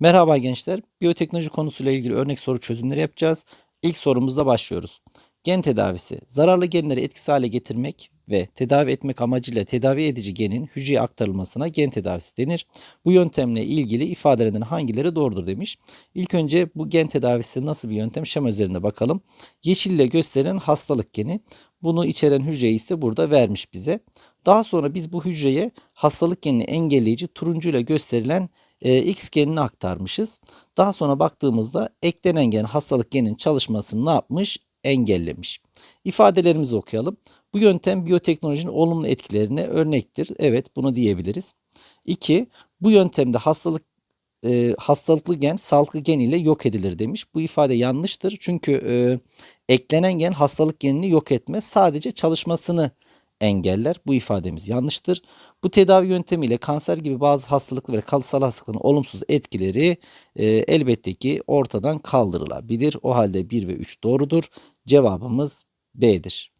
Merhaba gençler. Biyoteknoloji konusuyla ilgili örnek soru çözümleri yapacağız. İlk sorumuzla başlıyoruz. Gen tedavisi. Zararlı genleri etkisiz hale getirmek ve tedavi etmek amacıyla tedavi edici genin hücreye aktarılmasına gen tedavisi denir. Bu yöntemle ilgili ifadelerden hangileri doğrudur demiş. İlk önce bu gen tedavisi nasıl bir yöntem şema üzerinde bakalım. Yeşille gösterilen hastalık geni. Bunu içeren hücreyi ise burada vermiş bize. Daha sonra biz bu hücreye hastalık genini engelleyici turuncuyla gösterilen e, X genini aktarmışız. Daha sonra baktığımızda eklenen gen hastalık geninin çalışmasını ne yapmış? Engellemiş. İfadelerimizi okuyalım. Bu yöntem biyoteknolojinin olumlu etkilerine örnektir. Evet bunu diyebiliriz. 2. Bu yöntemde hastalık e, hastalıklı gen sağlıklı gen ile yok edilir demiş. Bu ifade yanlıştır. Çünkü e, eklenen gen hastalık genini yok etmez. Sadece çalışmasını engeller. Bu ifademiz yanlıştır. Bu tedavi yöntemiyle kanser gibi bazı hastalıklı ve kalıtsal hastalıkların olumsuz etkileri e, elbette ki ortadan kaldırılabilir. O halde 1 ve 3 doğrudur. Cevabımız B'dir.